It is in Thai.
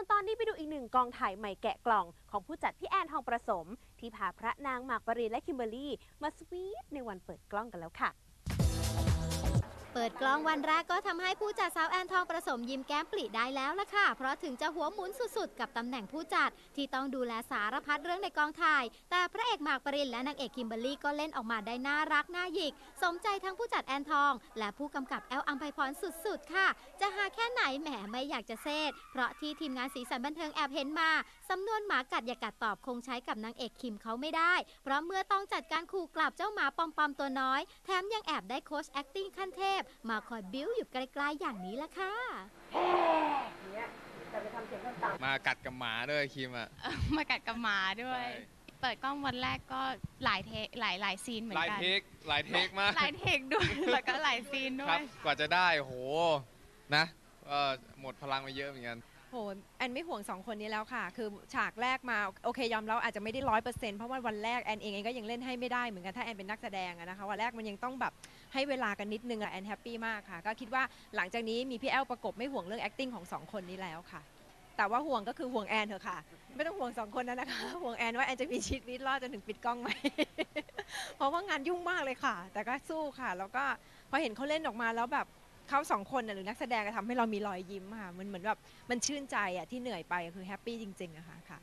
วนตอนนี้ไปดูอีกหนึ่งกองถ่ายใหม่แกะกล่อง ของผู้จัดพี่แอนทองประสม ที่พาพระนางหมากปรีนและคิมเบอรรี่ มาสวีทในวันเปิดกล้องกันแล้วค่ะ เปิดกล้องวันแรกก็ทำให้ผู้จัดสาวแอนทองประสมยิ้มแก้มปลิได้แล้วล่ะค่ะ เพราะถึงจะหัวหมุนสุดๆ กับตำแหน่งผู้จัด ที่ต้องดูแลสารพัดเรื่องในกองถ่าย แต่พระเอกหมากปรินและนางเอกคิมเบอรรี่ก็เล่นออกมาได้น่ารักน่าหยิก สมใจทั้งผู้จัดแอนทอง และผู้กำกับแอลอัมไพพรสุดๆ ค่ะ จะหาแค่ไหนแหมไม่อยากจะเซตเพราะที่ทีมงานสีสันบันเทิงแอบเห็นมาสำนวนหมากัดอย่ากัดตอบคงใช้กับนางเอกคิมเขาไม่ได้ เพราะเมื่อต้องจัดการขู่กลับเจ้าหมาปอมๆตัวน้อย แถมยังแอบได้โค้ช acting ขั้นเทพมาคอยบิ้วอยู่ไกลๆอย่างนี้ละค่ะ มากัดกับหมาด้วยคิมอะมากัดกับหมาด้วย ใช่ เปิดกล้องวันแรกก็หลายเทคหลายหลายซีนเหมือนหลายกัน เทคหลายเทคมาก หลายเทคด้วย แล้วก็หลายซีนด้ครัวบย กว่าจะได้โห นะเออหมดพลังไปเยอะเหมือนกัน โหแอนไม่ห่วงสองคนนี้แล้วค่ะ คือฉากแรกมาโอเคยอมรับอาจจะไม่ได้ร้อยเปอร์เซ็นต์เพราะว่าวันแรกแอนเองก็ยังเล่นให้ไม่ได้เหมือนกันถ้าแอนเป็นนักแสดงนะคะวันแรกมันยังต้องแบบให้เวลากันนิดนึงอะแอนแฮปปี้มากค่ะ ก็คิดว่าหลังจากนี้มีพี่แอลประกบไม่ห่วงเรื่อง acting ของสองคนนี้แล้วค่ะ แต่ว่าห่วงก็คือห่วงแอนเถอะค่ะ ไม่ต้องห่วงสองคนนั้นนะคะ ห่วงแอนว่าแอนจะมีชีวิตรอดจนถึงปิดกล้องไหมเพราะว่างานยุ่งมากเลยค่ะ แต่ก็สู้ค่ะ แล้วก็พอเห็นเขาเล่นออกมาแล้วแบบ เขาสองคนหรือนักแสดงก็ทำให้เรามีรอยยิ้มค่ะ มันเหมือนแบบมันชื่นใจอะที่เหนื่อยไปคือแฮปปี้จริงๆอะค่ะค่ะ